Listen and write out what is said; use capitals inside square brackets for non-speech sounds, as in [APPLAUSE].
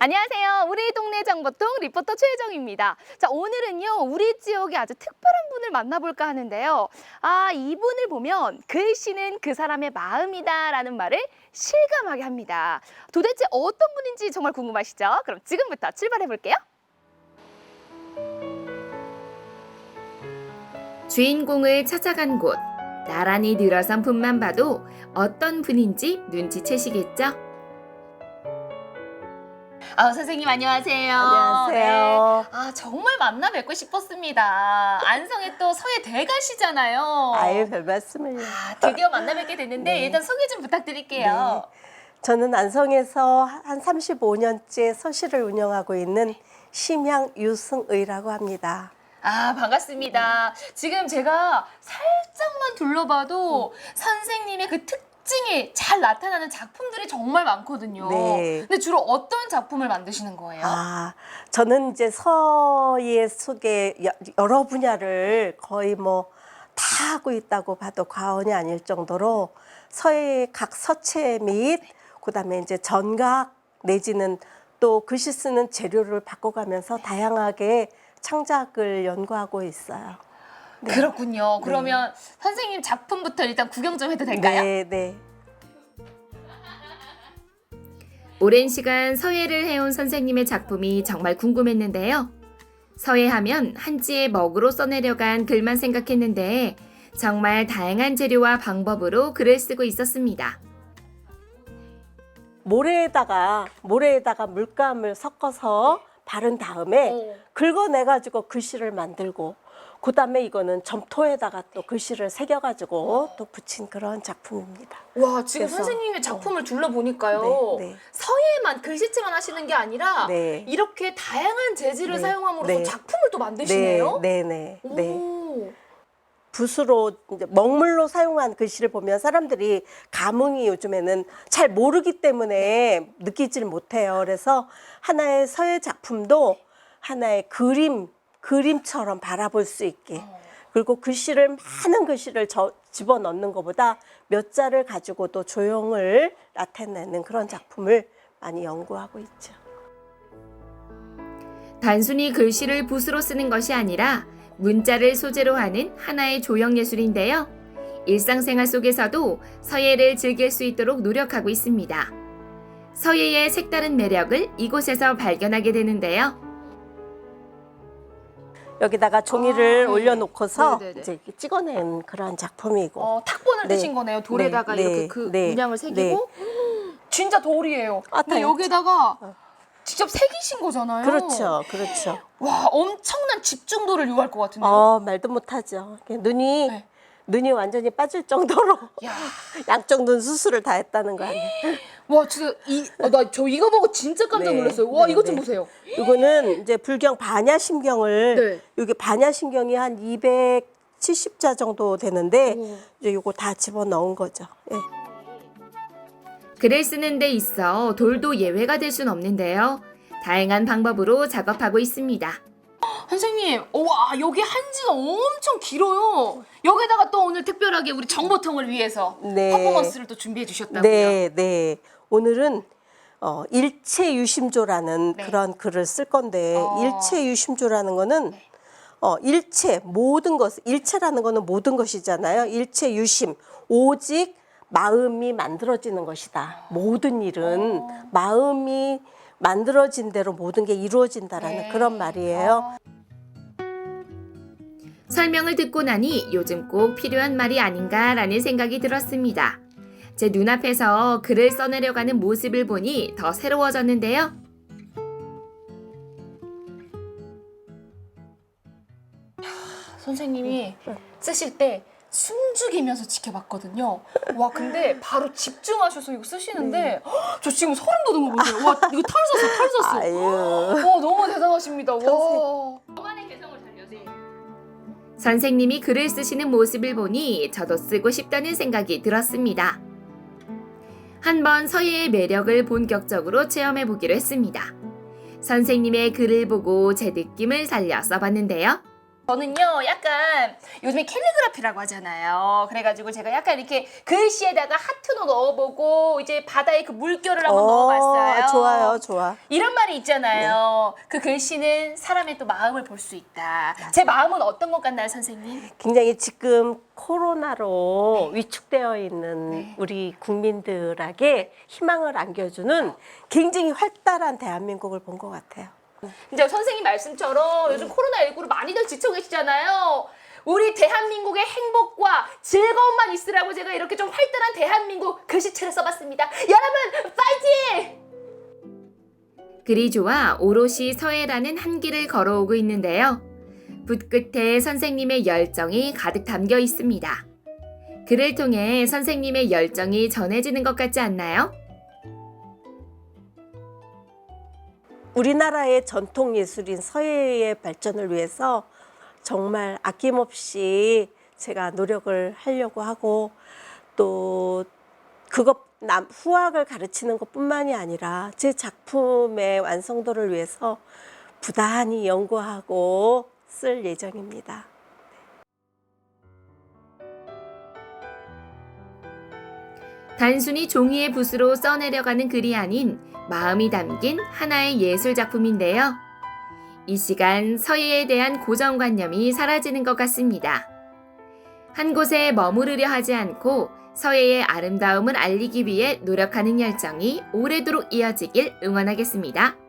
안녕하세요. 우리 동네 정보통 리포터 최혜정입니다. 자, 오늘은요, 우리 지역에 아주 특별한 분을 만나볼까 하는데요. 아, 이분을 보면 글씨는 그 사람의 마음이다 라는 말을 실감하게 합니다. 도대체 어떤 분인지 정말 궁금하시죠? 그럼 지금부터 출발해 볼게요. 주인공을 찾아간 곳. 나란히 늘어선 분만 봐도 어떤 분인지 눈치채시겠죠? 아, 선생님 안녕하세요. 안녕하세요. 네. 아, 정말 만나 뵙고 싶었습니다. 안성에 또 서해 대가시잖아요. 아유, 별 말씀을요. 아, 드디어 만나 뵙게 됐는데 네. 일단 소개 좀 부탁드릴게요. 저는 안성에서 한 35년째 서실을 운영하고 있는 심양 유승의라고 합니다. 아, 반갑습니다. 지금 제가 살짝만 둘러봐도 선생님의 그 특 징이 잘 나타나는 작품들이 정말 많거든요. 네. 근데 주로 어떤 작품을 만드시는 거예요? 아, 저는 이제 서예 속에 여- 여러 분야를 거의 뭐 다 하고 있다고 봐도 과언이 아닐 정도로 서예 각 서체 및 그다음에 이제 전각 내지는 또 글씨 쓰는 재료를 바꿔가면서 다양하게 창작을 연구하고 있어요. 네. 그렇군요. 그러면 선생님 작품부터 일단 구경 좀 해도 될까요? 네, 네. 오랜 시간 서예를 해온 선생님의 작품이 정말 궁금했는데요. 서예하면 한지의 먹으로 써내려간 글만 생각했는데 정말 다양한 재료와 방법으로 글을 쓰고 있었습니다. 모래에다가 모래에다가 물감을 섞어서 바른 다음에 어. 긁어내 가지고 글씨를 만들고 그 다음에 이거는 점토에다가 또 글씨를 새겨 가지고 또 붙인 그런 작품입니다. 와, 지금 그래서, 선생님의 어. 작품을 둘러보니까요. 네, 네. 서예만 글씨체만 하시는 게 아니라 네. 이렇게 다양한 재질을 네. 사용함으로써 네. 작품을 또 만드시네요. 네, 네, 네. 네. 오. 붓으로 이제 먹물로 사용한 글씨를 보면 사람들이 감흥이 요즘에는 잘 모르기 때문에 느끼질 못해요. 그래서 하나의 서예 작품도 하나의 그림 그림처럼 바라볼 수 있게 그리고 글씨를 많은 글씨를 저, 집어 넣는 것보다 몇 자를 가지고도 조형을 나타내는 그런 작품을 많이 연구하고 있죠. 단순히 글씨를 붓으로 쓰는 것이 아니라 문자를 소재로 하는 하나의 조형 예술인데요. 일상생활 속에서도 서예를 즐길 수 있도록 노력하고 있습니다. 서예의 색다른 매력을 이곳에서 발견하게 되는데요. 여기다가 종이를 아, 네. 올려놓고서 네네네. 이제 이렇게 찍어낸 그런 작품이고 어, 탁본을 네. 뜨신 거네요. 돌에다가 네, 이렇게 네, 그 네, 문양을 새기고 진짜 돌이에요. 아, 근데 다행이죠. 여기다가 직접 새기신 거잖아요. 그렇죠, 그렇죠. 와, 엄청난 집중도를 요할 것 같은데요. 어 말도 못하죠. 눈이 네. 눈이 완전히 빠질 정도로 야, [LAUGHS] 양쪽 눈 수술을 다 했다는 거 아니에요? [LAUGHS] 와, 진짜 이, 아, 나저 이거 보고 진짜 깜짝 네, 놀랐어요. 와, 네, 이것 좀 네. 보세요. 이거는 이제 불경 반야심경을 네. 여기 반야심경이 한 270자 정도 되는데 오. 이제 이거 다 집어 넣은 거죠. 예. 글을 쓰는 데 있어 돌도 예외가 될 순 없는데요. 다양한 방법으로 작업하고 있습니다. 선생님, 와, 여기 한지가 엄청 길어요. 여기다가 또 오늘 특별하게 우리 정보통을 위해서 네. 퍼포먼스를 또 준비해 주셨다고요. 네, 네. 오늘은 어, 일체 유심조라는 네. 그런 글을 쓸 건데 어. 일체 유심조라는 거는 어, 일체 모든 것 일체라는 거는 모든 것이잖아요. 일체 유심 오직 마음이 만들어지는 것이다. 모든 일은 어. 마음이 만들어진 대로 모든 게 이루어진다라는 네. 그런 말이에요. 설명을 듣고 나니 요즘 꼭 필요한 말이 아닌가라는 생각이 들었습니다. 제 눈앞에서 글을 써내려가는 모습을 보니 더 새로워졌는데요. 선생님이 쓰실 때 숨죽이면서 지켜봤거든요. 와, 근데 바로 집중하셔서 이거 쓰시는데 헉, 저 지금 소름 돋은 거 보세요. 와, 이거 털 썼어, 털 썼어. 아유. 와, 너무 대단하십니다. 와. 선생님이 글을 쓰시는 모습을 보니 저도 쓰고 싶다는 생각이 들었습니다. 한번 서예의 매력을 본격적으로 체험해 보기로 했습니다. 선생님의 글을 보고 제 느낌을 살려 써봤는데요. 저는요, 약간 요즘에 캘리그라피라고 하잖아요. 그래가지고 제가 약간 이렇게 글씨에다가 하트도 넣어보고 이제 바다에 그 물결을 한번 넣어봤어요. 좋아요, 좋아. 이런 말이 있잖아요. 그 글씨는 사람의 또 마음을 볼 수 있다. 제 마음은 어떤 것 같나요, 선생님? 굉장히 지금 코로나로 위축되어 있는 네. 우리 국민들에게 희망을 안겨주는 굉장히 활달한 대한민국을 본 것 같아요. 진짜 선생님 말씀처럼 요즘 코로나19로 많이들 지쳐 계시잖아요. 우리 대한민국의 행복과 즐거움만 있으라고 제가 이렇게 좀 활달한 대한민국 글씨체를 써봤습니다. 여러분, 파이팅! 좋아 오롯이 서해라는 한 길을 걸어오고 있는데요. 붓끝에 선생님의 열정이 가득 담겨 있습니다. 글을 통해 선생님의 열정이 전해지는 것 같지 않나요? 우리나라의 전통 예술인 서예의 발전을 위해서 정말 아낌없이 제가 노력을 하려고 하고 또 그것 남 후학을 가르치는 것뿐만이 아니라 제 작품의 완성도를 위해서 부단히 연구하고 쓸 예정입니다. 단순히 종이에 붓으로 써내려가는 글이 아닌 마음이 담긴 하나의 예술 작품인데요. 이 시간 서예에 대한 고정관념이 사라지는 것 같습니다. 한 곳에 머무르려 하지 않고 서예의 아름다움을 알리기 위해 노력하는 열정이 오래도록 이어지길 응원하겠습니다.